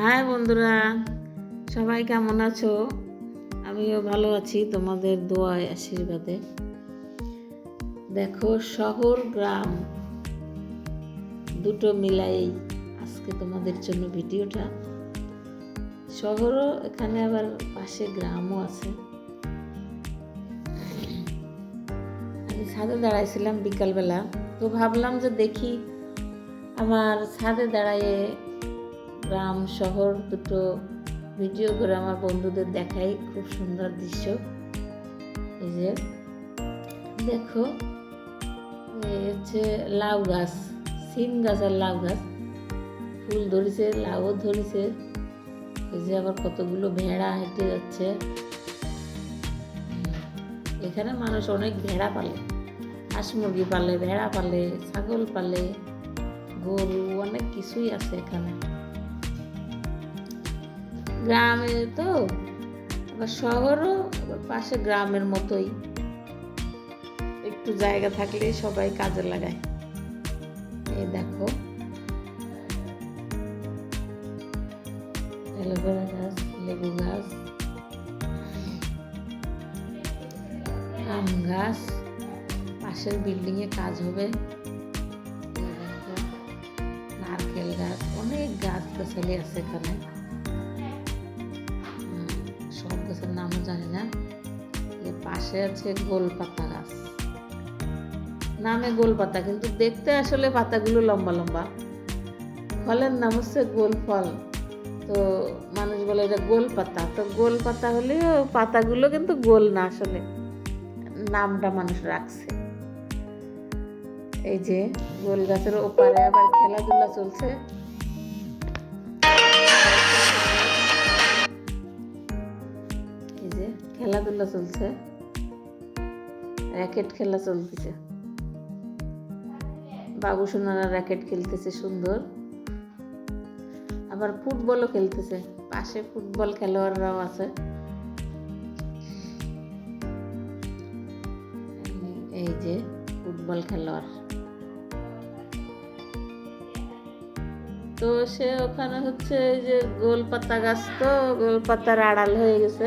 High বন্ধুরা, সবাই কেমন আছো? আমিও ভালো আছি তোমাদের দোয়ায়, আশীর্বাদে। দেখো, শহর, গ্রাম, দুটো মিলাই আজকে তোমাদের জন্য ভিডিওটা। শহরও এখানে আবার পাশে গ্রামও আছে। আমি ছাদে দাঁড়াইছিলাম বিকালবেলা, তো ভাবলাম যে দেখি আমার ছাদে দাঁড়ায়ে গ্রাম, শহর দুটো ভিডিও করে আমার বন্ধুদের দেখাই। খুব সুন্দর দৃশ্য। এই যে, দেখো, এই হচ্ছে লাউ গাছ, সিম গাছ আর লাউ গাছ। ফুল ধরেছে, লাউও ধরেছে। এই যে আবার কতগুলো ভেড়া হেঁটে যাচ্ছে। এখানে মানুষ অনেক ভেড়া পালে। হাঁস মুরগি পালে, ভেড়া পালে, ছাগল পালে, গরু, অনেক কিছুই আছে এখানে। গ্রামে তো, আবার শহরও, আবার পাশে গ্রামের মতোই। একটু জায়গা থাকলে সবাই কাজে লাগায়। এই দেখো। অ্যালোভেরা গাছ, লেবু গাছ, আম গাছ, পাশের বিল্ডিং এ কাজ হবে। নারকেল গাছ, অনেক গাছ গাছালি আছে এখানে। সব গাছের নামও জানি না। এর পাশে আছে গোলপাতা গাছ। নামে গোলপাতা, কিন্তু দেখতে আসলে পাতাগুলো লম্বা লম্বা। ফলের নাম হচ্ছে গোল ফল তো মানুষ বলে এটা গোল পাতা তো গোল পাতা হলেও পাতাগুলো কিন্তু গোল না আসলে। নামটা মানুষ রাখছে। এই যে গোল গাছের ওপারে আবার খেলাধুলা চলছে। যে খেলাধুলা চলছে র্যাকেট খেলা চলতেছে। বাবু সোনারা র্যাকেট খেলতেছে সুন্দর। আবার ফুটবলও খেলতেছে, পাশে ফুটবল খেলোয়াড়রাও আছে। এই যে ফুটবল খেলোয়াড়। তো সে ওখানে হচ্ছে যে গোল পাতা গাছ তো গোল পাতার আড়াল হয়ে গেছে।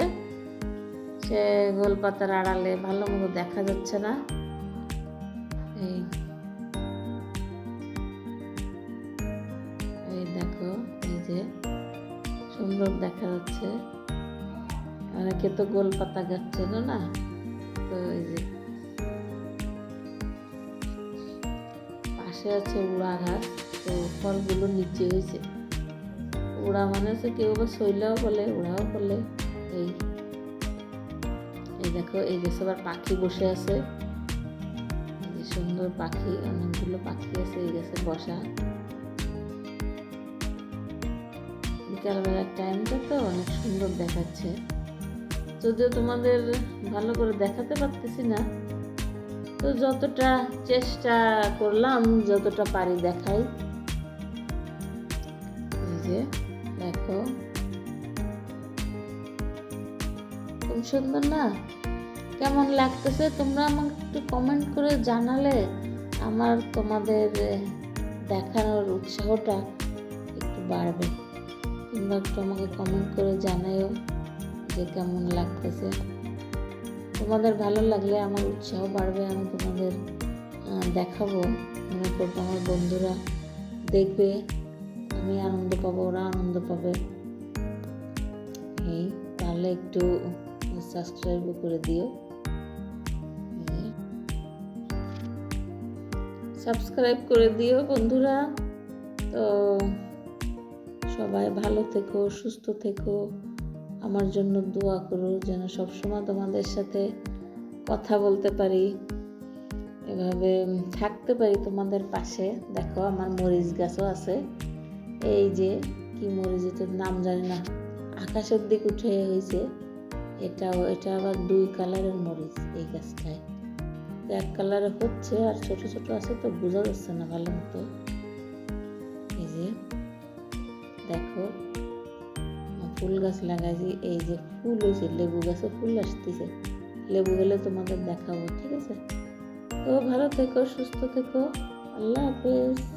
সে গোল পাতার আড়ালে ভালো মতো দেখা যাচ্ছে না। এই এই দেখো, এই যে সুন্দর দেখা যাচ্ছে। অনেকে তো গোল পাতা গাছ চেনো না, তো এই যে পাশে আছে উড়া গাছ তো ফলগুলো নিচে হয়েছে। উড়া মানে হচ্ছে কেউ বা শৈলাও বলে, উড়াও বলে, এই দেখো, এই গাছে আবার পাখি বসে আছে। সুন্দর পাখি, অনেকগুলো পাখি আছে এই গাছে বসা। বিকালবেলার টাইমটা তো অনেক সুন্দর দেখাচ্ছে। যদিও তোমাদের ভালো করে দেখাতে পারতেছি না, তো যতটা চেষ্টা করলাম, যতটা পারি দেখাই। যে, দেখো। খুব সুন্দর না? কেমন লাগতেছে? তোমরা আমাকে একটু কমেন্ট করে জানালে আমার তোমাদের দেখানোর উৎসাহটা একটু বাড়বে। তোমরা একটু আমাকে কমেন্ট করে জানাইও যে কেমন লাগতেছে। তোমাদের ভালো লাগলে আমার উৎসাহ বাড়বে, আমি তোমাদের দেখাবো। মনে করব আমার বন্ধুরা দেখবে, আমি আনন্দ পাবো, ওরা আনন্দ পাবে। এই, তাহলে একটু, সাবস্ক্রাইব করে দিও। সাবস্ক্রাইব করে দিও বন্ধুরা। তো সবাই ভালো থেকো, সুস্থ থেকো। আমার জন্য দোয়া করো যেন সবসময় তোমাদের সাথে কথা বলতে পারি, এভাবে থাকতে পারি তোমাদের পাশে। দেখো আমার মরিচ গাছও আছে। এই যে কি মরিচ এটার নাম জানি না। আকাশের দিক উঠে হয়েছে। এটাও, এটা আবার দুই কালারের মরিচ এই গাছটায়। এক কালারে হচ্ছে আর ছোট ছোট আছে তো বোঝা যাচ্ছে না ভালো মতো। এই যে, দেখো ফুল গাছ লাগাইছি, এই যে ফুল হয়েছে লেবু গাছে ফুল আসতেছে। লেবু গেলে তোমাদের দেখাবো, ঠিক আছে? তো ভালো থেকো, সুস্থ থেকো, আল্লাহ হাফেজ।